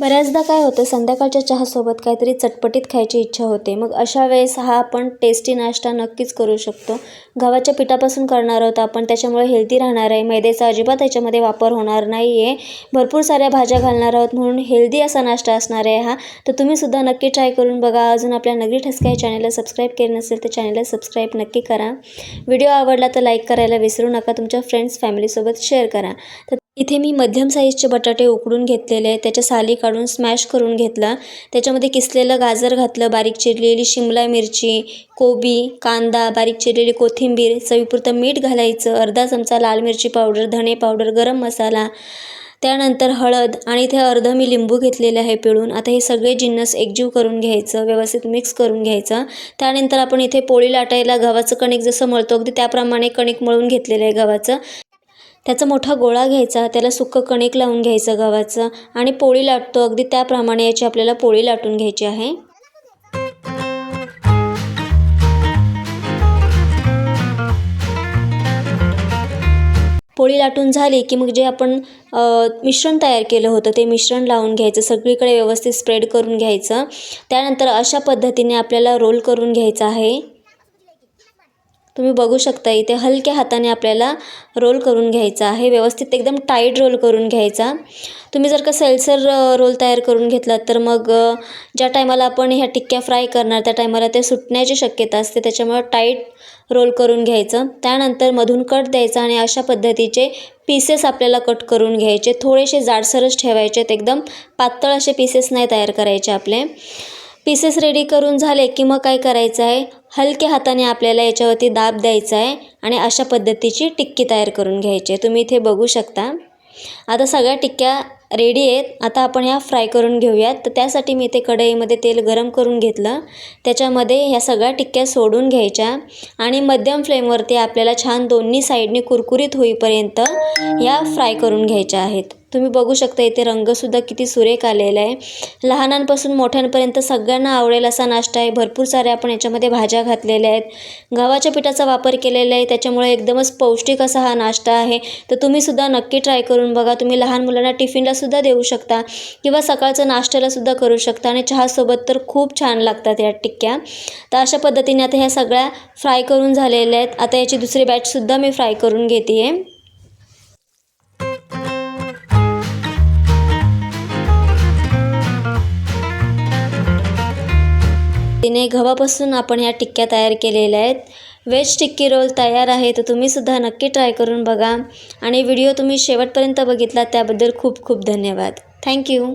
बऱ्याचदा काय होतं संध्याकाळच्या चहासोबत काहीतरी चटपटीत खायची इच्छा होते. मग अशा वेळेस हा आपण टेस्टी नाश्ता नक्कीच करू शकतो. गव्हाच्या पिठापासून करणार आहोत आपण त्याच्यामुळे हेल्दी राहणार आहे. मैद्याचा अजिबात याच्यामध्ये वापर होणार नाही आहे भरपूर साऱ्या भाज्या घालणार आहोत म्हणून हेल्दी असा नाश्ता असणार आहे हा. तर तुम्हीसुद्धा नक्की ट्राय करून बघा. अजून आपल्या नगरी ठसका या चॅनलला सबस्क्राईब केले नसेल तर चॅनलला सबस्क्राईब नक्की करा. व्हिडिओ आवडला तर लाईक करायला विसरू नका. तुमच्या फ्रेंड्स फॅमिलीसोबत शेअर करा. तर इथे मी मध्यम साईजचे बटाटे उकडून घेतलेले आहेत. त्याच्या साली काढून स्मॅश करून घेतला. त्याच्यामध्ये किसलेलं गाजर घातलं बारीक चिरलेली शिमला मिरची कोबी कांदा बारीक चिरलेली कोथिंबीर चवीपुरतं मीठ घालायचं अर्धा चमचा लाल मिरची पावडर धणे पावडर गरम मसाला त्यानंतर हळद आणि इथे अर्ध मी लिंबू घेतलेले आहे पिळून. आता हे सगळे जिन्नस एकजीव करून घ्यायचं व्यवस्थित मिक्स करून घ्यायचं. त्यानंतर आपण इथे पोळी लाटायला गव्हाचं कणिक जसं मळतो अगदी त्याप्रमाणे कणिक मळून घेतलेलं आहे गव्हाचं. त्याचा मोठा गोळा घ्यायचा त्याला सुक्कं कणिक लावून घ्यायचं गव्हाचं आणि पोळी लाटतो. अगदी त्याप्रमाणे याची आपल्याला पोळी लाटून घ्यायची आहे. पोळी लाटून झाली की मग जे आपण मिश्रण तयार केलं होतं ते मिश्रण लावून घ्यायचं सगळीकडे व्यवस्थित स्प्रेड करून घ्यायचं. त्यानंतर अशा पद्धतीने आपल्याला रोल करून घ्यायचा आहे. तुम्ही बघू शकता इथे हलक्या हाताने आपल्याला रोल करून घ्यायचा आहे. व्यवस्थित एकदम टाईट रोल करून घ्यायचा. तुम्ही जर का सैलसर रोल तयार करून घेतलात तर मग ज्या टायमाला आपण ह्या टिक्क्या फ्राय करणार त्या टायमाला ते सुटण्याची शक्यता असते. त्याच्यामुळं टाईट रोल करून घ्यायचं. त्यानंतर मधून कट द्यायचा आणि अशा पद्धतीचे पीसेस आपल्याला कट करून घ्यायचे. थोडेसे जाडसरच ठेवायचे एकदम पातळ असे पीसेस नाही तयार करायचे आपले. पीसेस रेडी करून झाले की मग काय करायचं आहे? हलक्या हाताने आपल्याला याच्यावरती दाब द्यायचा आहे आणि अशा पद्धतीची टिक्की तयार करून घ्यायची आहे. तुम्ही इथे बघू शकता. आता सगळ्या टिक्क्या रेडी आहेत. आता आपण ह्या फ्राय करून घेऊयात. तर त्यासाठी मी इथे कढईमध्ये तेल गरम करून घेतलं. त्याच्यामध्ये ह्या सगळ्या टिक्क्या सोडून घ्यायच्या. आणि मध्यम फ्लेमवरती आपल्याला छान दोन्ही साईडने कुरकुरीत होईपर्यंत ह्या फ्राय करून घ्यायच्या आहेत. तुम्ही बघू शकता इथे रंगसुद्धा किती सुरेख आलेला आहे. लहानांपासून मोठ्यांपर्यंत सगळ्यांना आवडेल असा नाश्ता आहे. भरपूर साऱ्या आपण याच्यामध्ये भाज्या घातलेल्या आहेत. गव्हाच्या पिठाचा वापर केलेला आहे. त्याच्यामुळे एकदमच पौष्टिक असा हा नाश्ता आहे. तर तुम्हीसुद्धा नक्की ट्राय करून बघा. तुम्ही लहान मुलांना टिफिनलासुद्धा देऊ शकता किंवा सकाळचं नाश्त्यालासुद्धा करू शकता आणि चहासोबत तर खूप छान लागतात या टिक्क्या. तर अशा पद्धतीने आता ह्या सगळ्या फ्राय करून झालेल्या आहेत. आता याची दुसरी बॅचसुद्धा मी फ्राय करून घेते आहे पद्धतीने गव्हापासून आपण ह्या टिक्क्या तयार केलेल्या आहेत. व्हेज टिक्की रोल तयार आहे तर तुम्हीसुद्धा नक्की ट्राय करून बघा. आणि व्हिडिओ तुम्ही शेवटपर्यंत बघितला त्याबद्दल खूप खूप धन्यवाद. थँक्यू